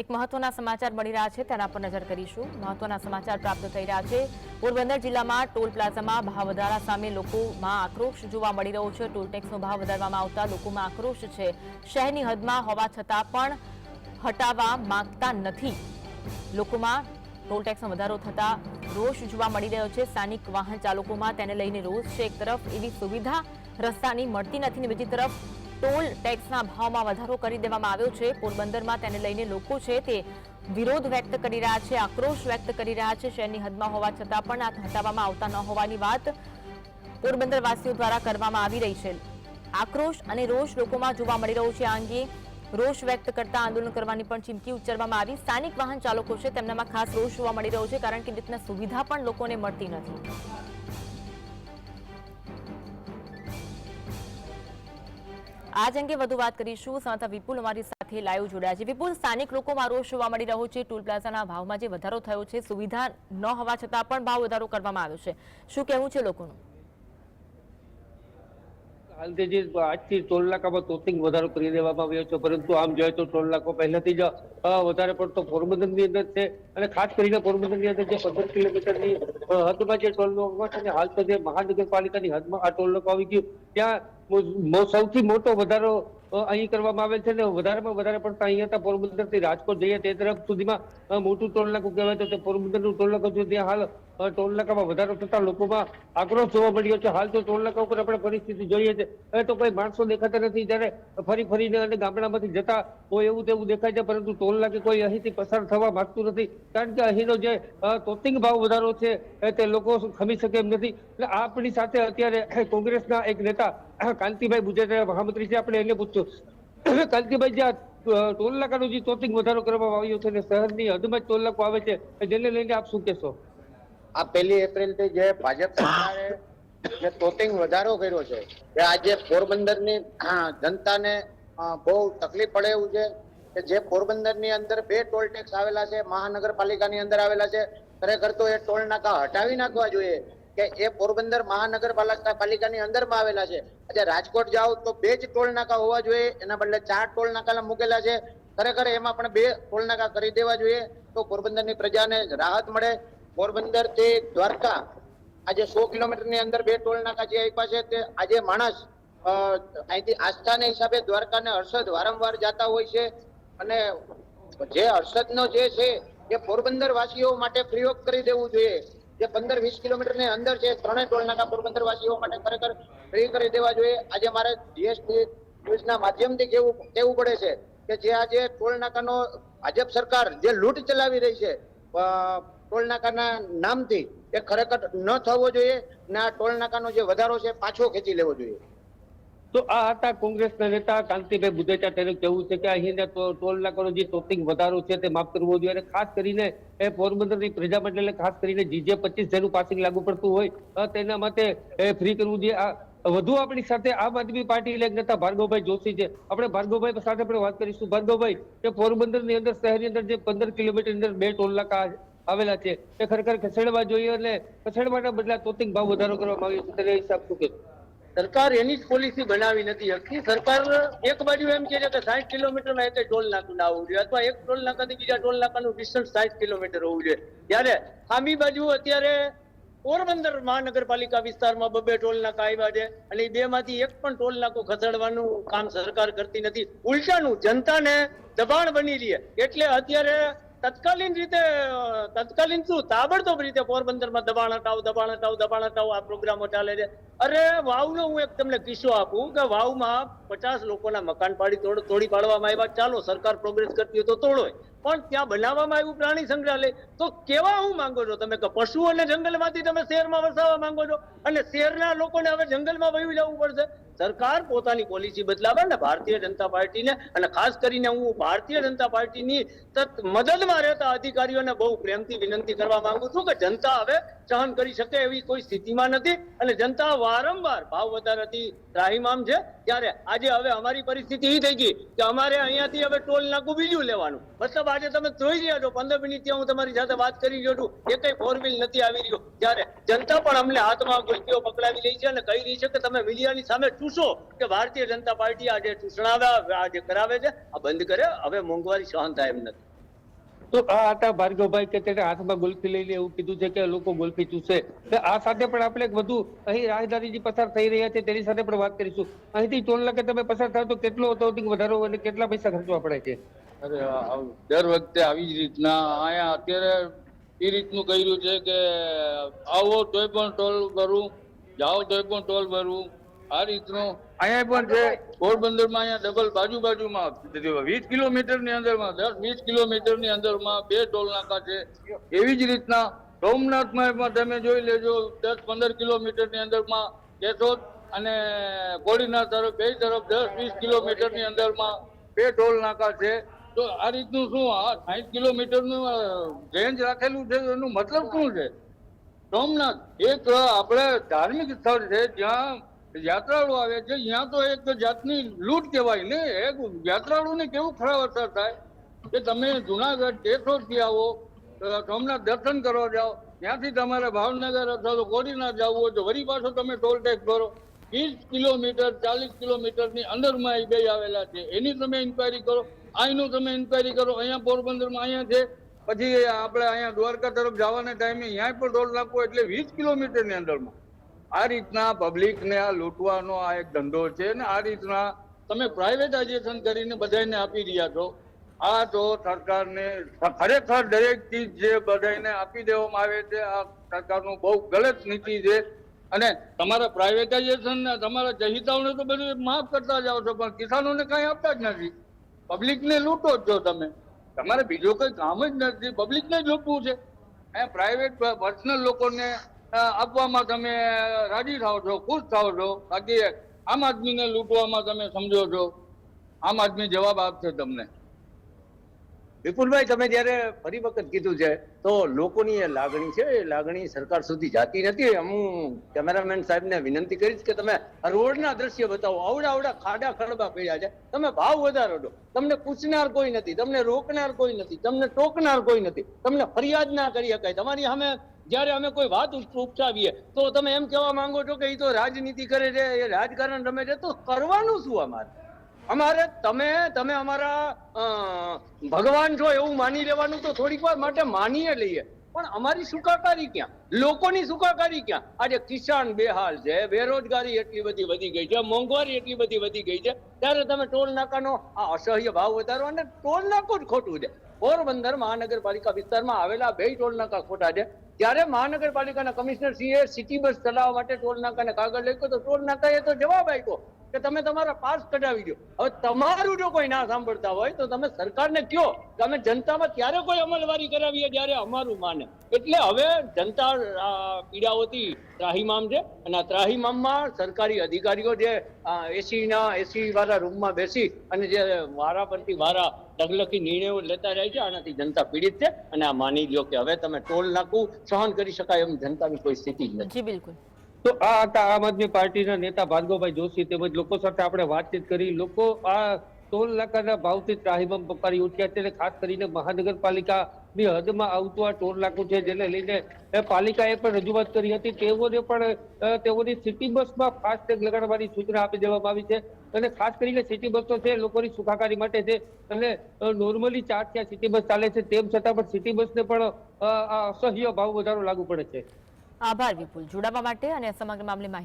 એક મહત્વના સમાચાર મળી રહ્યા છે તેના પર નજર કરીશું. મહત્વના સમાચાર પ્રાપ્ત થઈ રહ્યા છે. પોરબંદર જિલ્લામાં ટોલ પ્લાઝામાં ભાવ વધારા સામે લોકોમાં આક્રોશ જોવા મળી રહ્યો છે. ટોલ ટેક્સનો ભાવ વધારવામાં આવતા લોકોમાં આક્રોશ છે. શહેરની હદમાં હોવા છતાં પણ હટાવવા માંગતા નથી. લોકોમાં ટોલ ટેક્સનો વધારો થતા રોષ જોવા મળી રહ્યો છે. સ્થાનિક વાહન ચાલકોમાં તેને લઈને રોષ છે. એક તરફ એવી સુવિધા રસ્તાની મળતી નથી ને બીજી તરફ ટોલ ટેક્સના ભાવમાં વધારો કરી દેવામાં આવ્યો છે. પોરબંદરમાં તેને લઈને લોકો છે તે વિરોધ વ્યક્ત કરી રહ્યા છે, આક્રોશ વ્યક્ત કરી રહ્યા છે. શહેરની હદમાં હોવા છતાં પણ આ હટાવવામાં આવતા ન હોવાની વાત પોરબંદરવાસીઓ દ્વારા કરવામાં આવી રહી છે. આક્રોશ અને રોષ લોકોમાં જોવા મળી રહ્યો છે. આ અંગે રોષ વ્યક્ત કરતા આંદોલન કરવાની પણ ચીમકી ઉચ્ચારવામાં આવી. સ્થાનિક વાહન ચાલકો છે, તેમનામાં ખાસ રોષ જોવા મળી રહ્યો છે કારણ કે રીતના સુવિધા પણ લોકોને મળતી નથી. આજ અંગે વધુ વાત કરીશું. સાથે વિપુલ અમારી સાથે લાઈવ જોડાયા છે. વિપુલ, સ્થાનિક લોકોમાં રોષ જોવા મળી રહ્યો છે. ટોલ પ્લાઝાના ભાવમાં જે વધારો થયો છે, સુવિધા ન હોવા છતાં પણ ભાવ વધારો કરવામાં આવ્યો છે. શું કહેવું છે લોકોનું? હાલથી જે આજથી ટોલ નાકામાં તોતિંગ વધારો કરી દેવામાં આવ્યો છે, પરંતુ આમ જોઈએ તો ટોલ નાકો પહેલાથી જ વધારે પડતો પોરબંદરની અંદર છે. અને ખાસ કરીને પોરબંદરની અંદર જે પંદર કિલોમીટરની હદમાં જે ટોલ નાકો છે હાલ તો જે મહાનગરપાલિકાની હદમાં આ ટોલ નાકો આવી ગયું, ત્યાં સૌથી મોટો વધારો અહીં કરવામાં આવેલ છે ને વધારેમાં વધારે પડતા અહીંયા પોરબંદરથી રાજકોટ જઈએ તે તરફ સુધીમાં મોટું ટોલ નાકું કહેવાય તો તે પોરબંદરનું ટોલ નાકું છે ત્યાં હાલ અ, ટોલ નાકામાં વધારો થતા લોકોમાં આક્રોશ જોવા મળ્યો છે. હાલ તો ટોલ નાકા ઉપર આપણે પરિસ્થિતિ જોઈએ છે. તો કોઈ માણસો દેખાતા નથી જ્યારે ફરી ફરીને અને ગામડામાંથી જતા હોય એવું તેવું દેખાય છે પરંતુ ટોલ નાકે કોઈ અહીંથી પસાર થવા માંગતું નથી. કારણ કે અહીંનો જે તોતિંગ ભાવ વધારો છે તે લોકો ખમી શકે એમ નથી. એટલે આપણી સાથે અત્યારે કોંગ્રેસના એક નેતા કાંતિભાઈ બુજેટા મહામંત્રી છે. આપણે એને પૂછ્યું કાંતિભાઈ જ્યાં ટોલ નાકાનો જે તોતિંગ વધારો કરવામાં આવ્યો છે અને શહેરની હદમાં ટોલ નાકો આવે છે જેને લઈને આપ શું કહેશો? આ પહેલી એપ્રિલથી જે ભાજપ સરકારે જે તોતિંગ વધારો કર્યો છે કે આજે પોરબંદરની જનતાને બહુ તકલીફ પડે એવું છે કે જે પોરબંદરની અંદર બે ટોલ ટેક્સ આવેલા છે, મહાનગરપાલિકાની અંદર આવેલા છે, ખરેખર તો એ ટોલ નાકા હટાવી નાખવા જોઈએ. કે એ પોરબંદર મહાનગરપાલિકા પાલિકાની અંદરમાં આવેલા છે. આજે રાજકોટ જાઓ તો બે જ ટોલ નાકા હોવા જોઈએ, એના બદલે ચાર ટોલ નાકા મૂકેલા છે. ખરેખર એમાં પણ બે ટોલ નાકા કરી દેવા જોઈએ તો પોરબંદરની પ્રજાને રાહત મળે. પોરબંદરથી દ્વારકા, આજે સો કિલોમીટરની અંદર બે ટોલ નાકા જે આપ્યા છે તે આજે માણસ અહીંથી આસ્થાના હિસાબે દ્વારકા ને હર્ષદ વારંવાર જતા હોય છે. અને જે હર્ષદ નો જે છે એ પોરબંદર વાસીઓ માટે પ્રયોગ કરી દેવું જોઈએ. જે પંદર વીસ કિલોમીટરની અંદર છે ત્રણેય ટોલ નાકા પોરબંદર વાસીઓ માટે ખરેખર ફ્રી કરી દેવા જોઈએ. આજે મારે જીએસટી ન્યૂઝના માધ્યમથી કેવું કેવું પડે છે કે જે આજે ટોલ નાકાનો ભાજપ સરકાર જે લૂંટ ચલાવી રહી છે ટોલ નાકાના નામથી એ ખરેખર ન થવો જોઈએ ને આ ટોલ નાકાનો જે વધારો છે પાછો ખેંચી લેવો જોઈએ. તો આ હતા કોંગ્રેસના નેતા, કાંતિભાઈ બુદેચા તેનું કહેવું છે કે અહીંના ટોલ નાકાનો જે ટોપિંગ વધારો છે તે માફ કરવો જોઈએ. અને ખાસ કરીને એ પોરબંદરની પ્રજા મંડળને ખાસ કરીને જીજે પચીસ જેનું પાસિંગ લાગુ પડતું હોય તેના માટે ફ્રી કરવું જોઈએ. આ વધુ આપણી સાથે આમ આદમી પાર્ટી એક નેતા ભાર્ગવભાઈ જોશી છે. આપણે ભાર્ગવભાઈ સાથે પણ વાત કરીશું. ભાર્ગવભાઈ કે પોરબંદરની અંદર, શહેરની અંદર જે પંદર કિલોમીટર અંદર બે ટોલ નાકા આવેલા છે એ ખરેખર ખસેડવા જોઈએ અને ખસેડવાના બદલા તોતિંગ ભાવ વધારો કરવામાં આવ્યો છે. તેના હિસાબ શું કહેશો? સરકાર એની જ પોલિસી બનાવી નથી શકતી. સરકાર એક બાજુ એમ કહે છે કે સાઠ કિલોમીટરમાં એક ટોલ નાકું ના હોવું જોઈએ અથવા એક ટોલ નાકાથી બીજા ટોલ નાકાનું ડિસ્ટન્સ સાઠ કિલોમીટર હોવું જોઈએ. ત્યારે ખામી બાજુ અત્યારે પોરબંદર મહાનગરપાલિકા વિસ્તારમાં બબે ટોલ નાકા આવ્યા છે અને એ બેમાંથી એક પણ ટોલ નાકો ખસેડવાનું કામ સરકાર કરતી નથી. ઉલટાનું જનતાને દબાણ બની રહી એટલે અત્યારે તત્કાલીન રીતે તત્કાલીન શું? તાબડતોબ રીતે પોરબંદરમાં દબાણ હટાવ દબાણ હટાવ દબાણ હટાવ આ પ્રોગ્રામો ચાલે છે. અરે, વાવનો હું એક તમને કિસ્સો આપું કે વાવમાં પચાસ લોકોના મકાન પાડી તોડ, તોડી પાડવામાં આવ્યા. ચાલો, સરકાર પ્રોગ્રેસ કરતી હોય તો તોડો પણ ત્યાં બનાવવામાં આવ્યું પ્રાણી સંગ્રહાલય. તો કેવા હું માંગો છો? તમે કે પશુઓને જંગલમાંથી તમે શહેરમાં વસાવવા માંગો છો? અને શહેરના લોકોને હવે જંગલમાં વયું જવું પડશે. સરકાર પોતાની પોલિસી બદલાવે ને ભારતીય જનતા પાર્ટીને અને ખાસ કરીને હું ભારતીય જનતા પાર્ટીની તત- મદદમાં રહેતા અધિકારીઓને બહુ પ્રેમથી વિનંતી કરવા માંગુ છું કે જનતા હવે સહન કરી શકે એવી કોઈ સ્થિતિમાં નથી. અને જનતા વારંવાર ભાવ વધારાથી રાહીમામ છે. ત્યારે આજે હવે અમારી પરિસ્થિતિ એ થઈ ગઈ કે અમારે અહીંયાથી હવે ટોલ નાકું બીજું લેવાનું. મતલબ આજે તમે જોઈ રહ્યા છો, પંદર મિનિટ ત્યાં હું તમારી સાથે વાત કરી રહ્યો છું. એ કઈ ફોર વ્હીલ નથી આવી રહ્યો. ત્યારે જનતા પણ અમને હાથમાં ગોષ્ઠીઓ પકડાવી રહી છે અને કહી રહી છે કે તમે મીડિયાની સામે ચૂસો કે ભારતીય જનતા પાર્ટી આજે આ આજે કરાવે છે આ બંધ કરે. હવે મોંઘવારી સહન થાય એમ નથી. તો આ હતા ભાર્ગવભાઈ કે તેને હાથમાં ગુલ્ફી લે એવું કીધું છે કે લોકો ગુલ્ફી ચૂસે. તો આ સાથે પણ આપણે એક વધુ અહીં રાજધાની જે પસાર થઈ રહ્યા છે તેની સાથે પણ વાત કરીશું. અહીંથી ટોલ નાકે તમે પસાર થાવ તો કેટલો ઓટોમેટિક વધારો અને કેટલા પૈસા ખર્ચવા પડે છે? અરે દર વખતે આવી જ રીતના. અહીંયા અત્યારે એ રીતનું કર્યું છે કે આવો તોય પણ ટોલ ભરવું જાઓ તોય પણ ટોલ ભરવું આ રીતનું અહીંયા પણ છે પોરબંદરમાં અહીંયા ડબલ બાજુ બાજુમાં વીસ કિલોમીટરની અંદરમાં દસ વીસ કિલોમીટરની અંદરમાં બે ટોલ નાકા છે. એવી જ રીતના સોમનાથમાં પણ તમે જોઈ લેજો દસ પંદર કિલોમીટરની અંદરમાં કેશોદ અને કોડીના તરફ બે તરફ દસ વીસ કિલોમીટરની અંદરમાં બે ટોલ નાકા છે. તો આ રીતનું શું આ સાઠ કિલોમીટરનું રેન્જ રાખેલું છે એનું મતલબ શું છે? સોમનાથ એક આપણે ધાર્મિક સ્થળ છે જ્યાં યાત્રાળુ આવે છે ત્યાં તો એક જાતની લૂંટ કહેવાય ને એક યાત્રાળુને કેવું ખરાબ અસર થાય? કે તમે જુનાગઢ ટેસોથી આવો સોમનાથ દર્શન કરવા જાઓ ત્યાંથી તમારે ભાવનગર અથવા તો કોડીનાથ જવું હોય તો વળી પાછો તમે ટોલ ટેક્સ ભરો. વીસ કિલોમીટર ચાલીસ કિલોમીટરની અંદરમાં એ બે આવેલા છે એની તમે ઇન્ક્વાયરી કરો. અહીંનું તમે ઇન્ક્વાયરી કરો, અહીંયા પોરબંદરમાં અહીંયા છે. પછી આપણે અહીંયા દ્વારકા તરફ જવાના ટાઈમે અહીંયા પણ ટોલ નાખવો એટલે વીસ કિલોમીટરની અંદરમાં. આ રીતના પબ્લિકને આ લૂંટવાનો આ એક ધંધો છે ને આ રીતના તમે પ્રાઇવેટાઇઝેશન કરીને બધાને આપી રહ્યા છો. આ તો સરકારને ખરેખર દરેક ચીજ જે બધાને આપી દેવામાં આવે છે, આ સરકારનું બહુ ગલત નીતિ છે. અને તમારા પ્રાઇવેટાઇઝેશન તમારા ચહિતાઓને તો બધું માફ કરતા જાઓ છો, પણ કિસાનોને કાંઈ આપતા જ નથી. પબ્લિકને લૂંટો જ છો તમે. તમારે બીજો કોઈ કામ જ નથી. પબ્લિકને જ લૂંટવું છે. એ પ્રાઇવેટ પર્સનલ લોકોને આપવામાં તમે રાજી થાવ છો, ખુશ થાવ છો. બાકી આમ આદમીને લૂંટવામાં તમે સમજો છો. આમ આદમી જવાબ આપશે તમને. વિપુલભાઈ, તમે જયારે ફરી વખત કીધું છે, તો લોકોની એ લાગણી છે, એ લાગણી સરકાર સુધી જાતી નથી. હું કેમેરામેન સાહેબને વિનંતી કરીશ કે તમે રોડના દ્રશ્ય બતાવો. આવડા આવડા ખાડા ખડબા પડ્યા છે. તમે ભાવ વધારો દો. તમને પૂછનાર કોઈ નથી. તમને રોકનાર કોઈ નથી. તમને ટોકનાર કોઈ નથી. તમને ફરિયાદ ના કરી શકાય. તમારી સામે જ્યારે અમે કોઈ વાત ઉપ- ઉપસાવીએ તો તમે એમ કહેવા માંગો છો કે એ તો રાજનીતિ કરે છે, એ રાજકારણ રમે છે. તો કરવાનું શું અમારે? અમારે તમે તમે અમારા ભગવાન છો એવું માની લેવાનું તો થોડીક વાર માટે માનીએ લઈએ. પણ અમારી સુખાકારી ક્યાં? લોકોની સુખાકારી ક્યાં? આજે કિસાન બેહાલ છે, બેરોજગારી એટલી બધી વધી ગઈ છે, મોંઘવારી એટલી બધી વધી ગઈ છે, ત્યારે તમે ટોલ નાકાનો આ અસહ્ય ભાવ વધારો અને ટોલ નાકો જ ખોટું છે. પોરબંદર મહાનગરપાલિકા વિસ્તારમાં આવેલા બે ટોલ નાકા ખોટા છે. ત્યારે મહાનગરપાલિકાના કમિશનર સિંહે સિટી બસ ચલાવવા માટે ટોલ નાકાને કાગળ લખ્યો તો ટોલ નાકાએ તો જવાબ આપ્યો. કે તમે તમારા પાસ કઢાવી દો. હવે તમારું જો કોઈ ના સાંભળતા હોય, તો તમે સરકારને કયો કે અમે જનતામાં ત્યારે કોઈ અમલવારી કરાવીએ જ્યારે અમારું માને. એટલે હવે જનતા પીડાઓથી ત્રાહીમામ છે અને આ ત્રાહીમામમાં સરકારી અધિકારીઓ જે એસીના એસી વાળા રૂમમાં બેસી અને જે વારા પરથી વારા ઢગલખી નિર્ણયો લેતા જાય છે, આનાથી જનતા પીડિત છે. અને આ માની લો કે હવે તમે ટોલ નાખવું સહન કરી શકાય એમ જનતાની કોઈ સ્થિતિ જ નથી. બિલકુલ. તો આ હતા આમ આદમી પાર્ટીના નેતા ભાર્ગવભાઈ જોશી તેમજ લોકો સાથે આપણે વાતચીત કરી. લોકો આ ટોલ નાકાના ભાવથી ત્રાહિમામ પકારી ઉઠ્યા છે અને ખાસ કરીને મહાનગરપાલિકાની હદમાં આવતું આ ટોલ નાકું છે જેને લઈને પાલિકાએ પણ રજૂઆત કરી હતી. તેઓને પણ તેઓની સિટી બસમાં ફાસ્ટેગ લગાડવાની સૂચના આપી દેવામાં આવી છે અને ખાસ કરીને સિટી બસો છે લોકોની સુખાકારી માટે છે અને નોર્મલી ચાર ત્યાં સિટી બસ ચાલે છે. તેમ છતાં પણ સિટી બસને પણ અસહ્ય ભાવ વધારો લાગુ પડે છે. આભાર વિપુલ. જોડાવા માટે અને સમગ્ર મામલે માહિતી